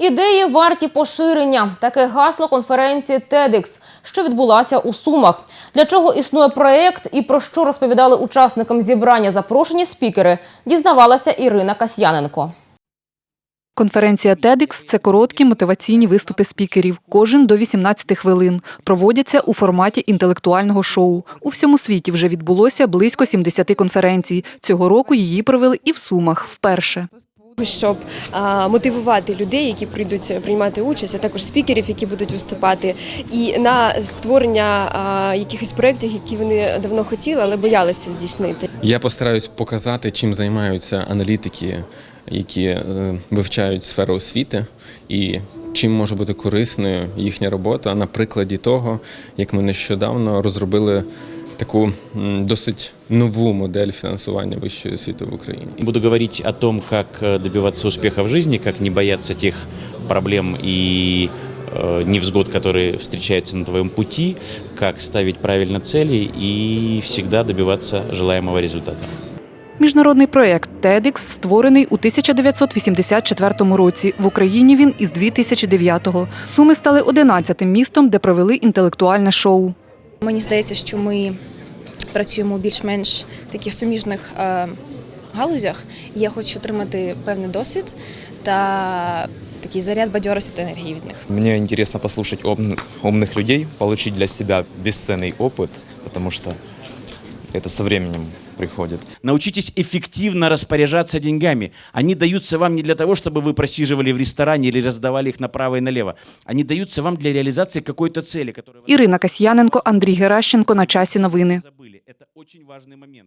Ідеї варті поширення. Таке гасло конференції TEDx, що відбулася у Сумах. Для чого існує проєкт і про що розповідали учасникам зібрання запрошені спікери, дізнавалася Ірина Касьяненко. Конференція TEDx – це короткі мотиваційні виступи спікерів, кожен до 18 хвилин. Проводяться у форматі інтелектуального шоу. У всьому світі вже відбулося близько 70 конференцій. Цього року її провели і в Сумах вперше. Щоб а, мотивувати людей, які прийдуть приймати участь, а також спікерів, які будуть виступати, і на створення а, якихось проєктів, які вони давно хотіли, але боялися здійснити. Я постараюсь показати, чим займаються аналітики, які е, вивчають сферу освіти, і чим може бути корисною їхня робота на прикладі того, як ми нещодавно розробили таку м, досить нову модель фінансування вищої освіти в Україні. Буду говорить о том, как э, добиваться успеха в жизни, как не бояться тех проблем и э, невзгод, которые встречаются на твоем пути, как ставить правильно цели и всегда добиваться желаемого результата. Міжнародний проєкт TEDx створений у 1984 році. В Україні він із 2009-го. Суми стали 11-тим містом, де провели інтелектуальне шоу. Мені здається, що ми працюємо у більш-менш таких суміжних е, галузях. І я хочу отримати певний досвід та такий заряд бадьорості та енергії від них. Мне интересно послушать умных, умных людей, получить для себя бесценный опыт, потому что это со временем приходит. Научитесь эффективно распоряжаться деньгами. Они даются вам не для того, чтобы вы просиживали в ресторане или раздавали их направо и налево. Они даются вам для реализации какой-то цели, которую вы Ірина Касьяненко, Андрій Геращенко. На часі новини. забыли. Это очень важный момент.